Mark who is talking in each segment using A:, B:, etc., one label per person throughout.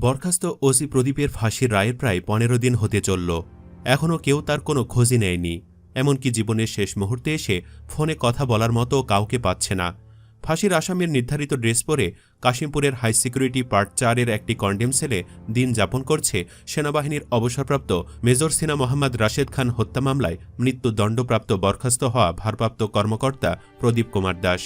A: বরখাস্ত ওসি প্রদীপের ফাঁসির রায়ের প্রায় পনেরো দিন হতে চলল। এখনও কেউ তার কোনো খোঁজই নেয়নি। এমনকি জীবনের শেষ মুহূর্তে এসে ফোনে কথা বলার মতো কাউকে পাচ্ছে না। ফাঁসির আসামির নির্ধারিত ড্রেস পরে কাশিমপুরের হাই সিকিউরিটি পার্ট চারের একটি কন্ডেম সেলে দিন যাপন করছে সেনাবাহিনীর অবসরপ্রাপ্ত মেজর সিনা মোহাম্মদ রাশেদ খান হত্যা মামলায় মৃত্যুদণ্ডপ্রাপ্ত বরখাস্ত হওয়া ভারপ্রাপ্ত কর্মকর্তা প্রদীপ কুমার দাস।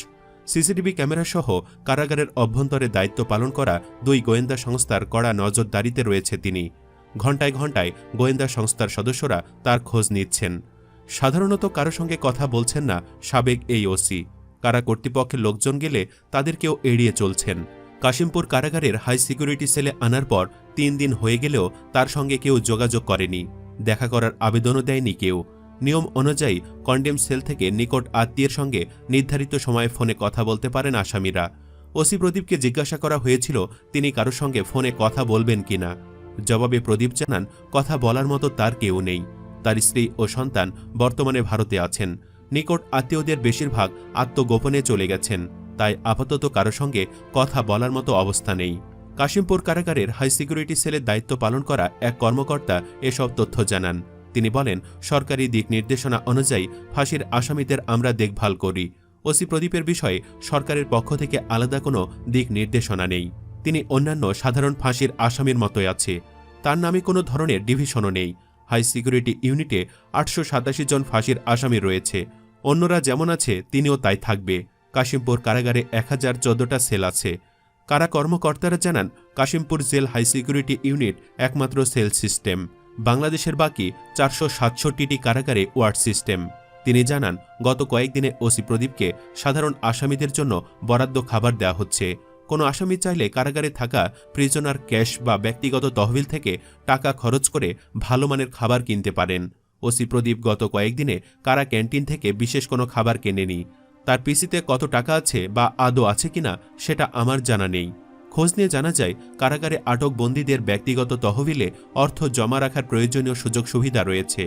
A: সিসিটিভি ক্যামেরাসহ কারাগারের অভ্যন্তরে দায়িত্ব পালন করা দুই গোয়েন্দা সংস্থার কড়া নজরদারিতে রয়েছে তিনি। ঘণ্টায় ঘণ্টায় গোয়েন্দা সংস্থার সদস্যরা তার খোঁজ নিচ্ছেন। সাধারণত কারও সঙ্গে কথা বলছেন না সাবেক এই ওসি। কারা কর্তৃপক্ষের লোকজন গেলে তাদেরকেও এড়িয়ে চলছেন। কাশিমপুর কারাগারের হাই সিকিউরিটি সেলে আনার পর তিন দিন হয়ে গেলেও তার সঙ্গে কেউ যোগাযোগ করেনি। দেখা করার আবেদনও দেয়নি কেউ। নিয়ম অনুযায়ী কন্ডেম সেল থেকে নিকট আত্মীয়ের সঙ্গে নির্ধারিত সময়ে ফোনে কথা বলতে পারেন আসামিরা। ওসি প্রদীপকে জিজ্ঞাসা করা হয়েছিল, তিনি কারোর সঙ্গে ফোনে কথা বলবেন কিনা। জবাবে প্রদীপ জানান, কথা বলার মতো তার কেউ নেই। তার স্ত্রী ও সন্তান বর্তমানে ভারতে আছেন। নিকট আত্মীয়দের বেশিরভাগ আত্মগোপনে চলে গেছেন। তাই আপাতত কারও সঙ্গে কথা বলার মতো অবস্থা নেই। কাশিমপুর কারাগারের হাই সিকিউরিটি সেলের দায়িত্ব পালন করা এক কর্মকর্তা এসব তথ্য জানান। তিনি বলেন, সরকারি দিক নির্দেশনা অনুযায়ী ফাঁসির আসামিদের আমরা দেখভাল করি। ওসি প্রদীপের বিষয়ে সরকারের পক্ষ থেকে আলাদা কোনো দিক নির্দেশনা নেই। তিনি অন্যান্য সাধারণ ফাঁসির আসামির মতোই আছে। তার নামে কোনো ধরনের ডিভিশনও নেই। হাই সিকিউরিটি ইউনিটে আটশো সাতাশি জন ফাঁসির আসামি রয়েছে। অন্যরা যেমন আছে, তিনিও তাই থাকবে। কাশিমপুর কারাগারে এক হাজার চোদ্দটা সেল আছে। কারা কর্মকর্তারা জানান, Kashimpur jail high security unit একমাত্র সেল সিস্টেম। বাংলাদেশের বাকি চারশো সাতষট্টিটি কারাগারে ওয়ার্ড সিস্টেম। তিনি জানান, গত কয়েকদিনে ওসি প্রদীপকে সাধারণ আসামিদের জন্য বরাদ্দ খাবার দেওয়া হচ্ছে। কোনো আসামি চাইলে কারাগারে থাকা প্রিজনার ক্যাশ বা ব্যক্তিগত তহবিল থেকে টাকা খরচ করে ভালো মানের খাবার কিনতে পারেন। ওসি প্রদীপ গত কয়েকদিনে কারা ক্যান্টিন থেকে বিশেষ কোনো খাবার কেনেনি। তার পিসিতে কত টাকা আছে বা আদৌ আছে কিনা সেটা আমার জানা নেই। খোঁজ নিয়ে জানা যায়, কারাগারে আটক বন্দীদের ব্যক্তিগত তহবিলে অর্থ জমা রাখার প্রয়োজনীয় সুযোগ সুবিধা রয়েছে।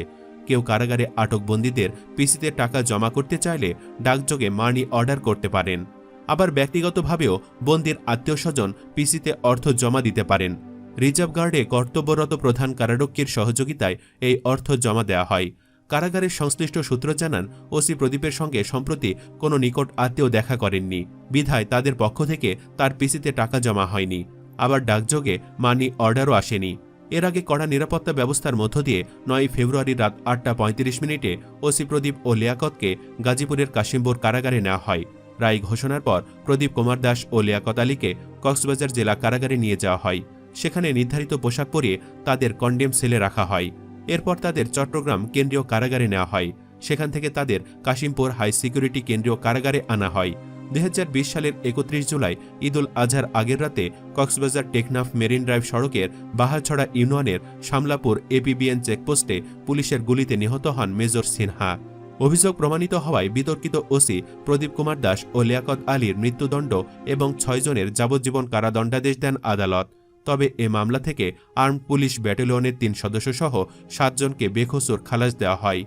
A: কেউ কারাগারে আটক বন্দীদের পিসিতে টাকা জমা করতে চাইলে ডাকযোগে মানি অর্ডার করতে পারেন। আবার ব্যক্তিগতভাবেও বন্দির আত্মীয় স্বজন পিসিতে অর্থ জমা দিতে পারেন। রিজার্ভ গার্ডে কর্তব্যরত প্রধান কারারক্ষীর সহযোগিতায় এই অর্থ জমা দেওয়া হয়। কারাগারের সংশ্লিষ্ট সূত্র জানান, ওসি প্রদীপের সঙ্গে সম্প্রতি কোনো নিকট আত্মীয় দেখা করেননি। বিধায় তাদের পক্ষ থেকে তার পিসিতে টাকা জমা হয়নি। আবার ডাকযোগে মানি অর্ডারও আসেনি। এর আগে কড়া নিরাপত্তা ব্যবস্থার মধ্য দিয়ে নয় ফেব্রুয়ারি রাত আটটা পঁয়ত্রিশ মিনিটে ওসি প্রদীপ ও লিয়াকতকে গাজীপুরের কাশিমপুর কারাগারে নেওয়া হয়। রায় ঘোষণার পর প্রদীপ কুমার দাস ও লিয়াকত আলীকে কক্সবাজার জেলা কারাগারে নিয়ে যাওয়া হয়। সেখানে নির্ধারিত পোশাক পরিয়ে তাদের কন্ডেম সেলে রাখা হয়। এরপর তাদের চট্টগ্রাম কেন্দ্রীয় কারাগারে নেওয়া হয়। সেখান থেকে তাদের কাশিমপুর হাই সিকিউরিটি কেন্দ্রীয় কারাগারে আনা হয়। দুই হাজার বিশ সালের একত্রিশ জুলাই ঈদুল আজহার আগের রাতে কক্সবাজার টেকনাফ মেরিন ড্রাইভ সড়কের বাহারছড়া ইউনিয়নের শামলাপুর এপিবিএন চেকপোস্টে পুলিশের গুলিতে নিহত হন মেজর সিনহা। অভিযোগ প্রমাণিত হওয়ায় বিতর্কিত ওসি প্রদীপ কুমার দাস ও লিয়াকত আলীর মৃত্যুদণ্ড এবং ছয়জনের যাবজ্জীবন কারাদণ্ডাদেশ দেন আদালত। তবে এ মামলা থেকে আর্ম পুলিশ ব্যাটালিয়নের তিন সদস্যসহ সাতজনকে বেখসুর খালাস দেওয়া হয়।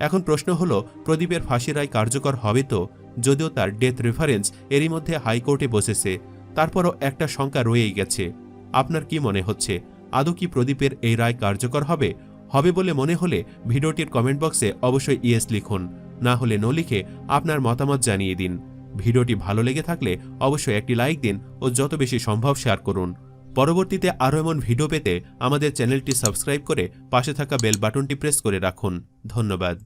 A: এখন প্রশ্ন হল, প্রদীপের ফাঁসি রায় কার্যকর হবে তো? যদিও তার ডেথ রেফারেন্স এরই মধ্যে হাইকোর্টে বসেছে, তারপরও একটা শঙ্কা রয়েই গেছে। আপনার কি মনে হচ্ছে? আদৌ কি প্রদীপের এই রায় কার্যকর হবে? হবে বলে মনে হলে ভিডিওটির কমেন্ট বক্সে অবশ্যই ইয়েস লিখুন। না হলে নো লিখে আপনার মতামত জানিয়ে দিন। ভিডিওটি ভালো লেগে থাকলে অবশ্যই একটি লাইক দিন ও যত বেশি সম্ভব শেয়ার করুন। পরবর্তীতে আরও এমন ভিডিও পেতে আমাদের চ্যানেলটি সাবস্ক্রাইব করে পাশে থাকা বেল বাটনটি প্রেস করে রাখুন। ধন্যবাদ।